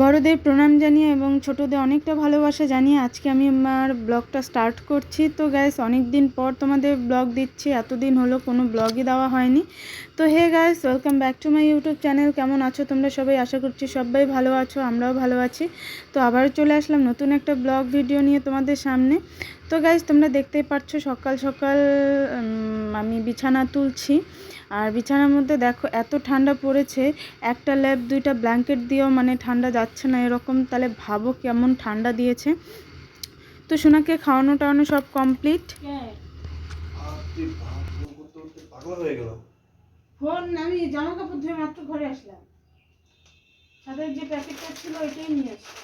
বড়দের প্রণাম জানিয়ে এবং ছোটদের অনেকটা ভালোবাসা জানিয়ে আজকে আমি আমার ব্লগটা স্টার্ট করছি। তো গ্যাস অনেক দিন পর তোমাদের ব্লগ দিচ্ছি, এতদিন হলো কোনো ব্লগই দেওয়া হয়নি। তো hey guys welcome back to my YouTube channel কেমন আছো তোমরা সবাই? আশা করছি সবাই ভালো আছো, আমরাও ভালো আছি। তো আবার চলে আসলাম নতুন একটা ব্লগ ভিডিও নিয়ে তোমাদের সামনে। তো গাইজ তোমরা দেখতেই পাচ্ছ সকাল সকাল আমি বিছানা তুলছি। আর বিছানার মধ্যে দেখো এত ঠান্ডা পড়েছে, একটা ল্যাব দুইটা ব্ল্যাঙ্কেট দিয়েও মানে ঠান্ডা যাচ্ছে না এরকম, তাহলে ভাবো কেমন ঠান্ডা দিয়েছে। তো সোনাকে খাওয়ানো টাওয়ানো সব কমপ্লিট জামা কাপড় ধুয়ে মাত্র ঘরে আসলাম। তাদের যে প্যাকেটটা ছিল ওইটাই নিয়ে আসছি।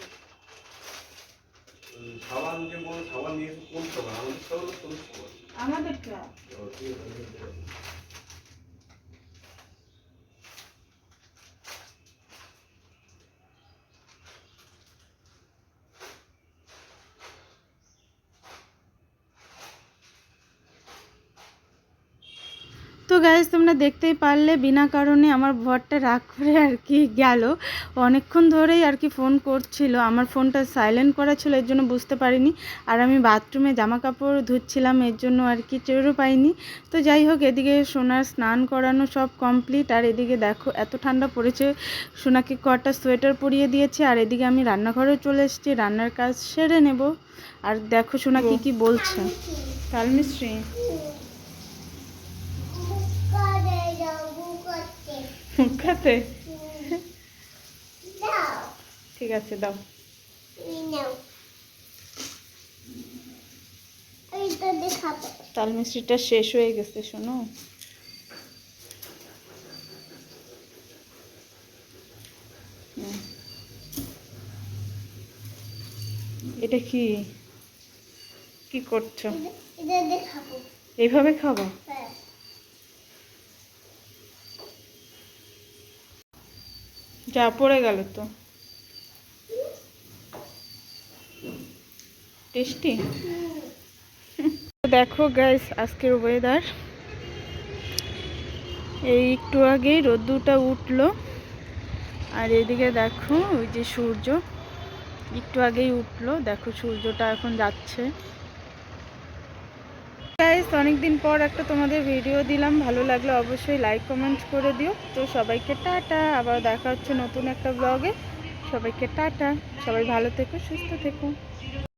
자완경과 자완미 속공 정황 서울 소식. 안 하겠죠. তো গাইজ তোমরা দেখতেই পারলে বিনা কারণে আমার ভরটা রাগ করে আর কি গেল। অনেকক্ষণ ধরেই আর কি ফোন করছিল। আমার ফোনটা সাইলেন্ট করা ছিল এর জন্য বুঝতে পারিনি। আর আমি বাথরুমে জামা কাপড় ধুচ্ছিলাম এর জন্য আর কি টেরও পাইনি। তো যাই হোক এদিকে সোনার স্নান করানো সব কমপ্লিট আর এদিকে দেখো এত ঠান্ডা পড়েছে। সোনাকে কটা সোয়েটার পরিয়ে দিয়েছে। আর এদিকে আমি রান্নাঘরেও চলে এসেছি। রান্নার কাজ সেরে নেব। আর দেখো সোনা কি কি বলছে। কাল মিস্ত্রি মুখাতে ঠিক আছে দাও। তাল মিষ্টিটা শেষ হয়ে গেছে শোনো। এটা কি? কি করছ? এইভাবে খাব? যা পড়ে গেল তো। টেস্টি? দেখো গাইস আজকের ওয়েদার এই একটু আগেই রোদ্দুরটা উঠল। আর এদিকে দেখো, ওই যে সূর্য। একটু আগেই উঠল। দেখো সূর্যটা এখন যাচ্ছে। গাইস অনেকদিন পর একটা তোমাদের ভিডিও দিলাম। ভালো লাগলে অবশ্যই লাইক কমেন্ট করে দিও। তো সবাইকে টাটা। আবার দেখা হচ্ছে নতুন একটা ব্লগে সবাইকে টাটা। সবাই ভালো থেকো, সুস্থ থেকো।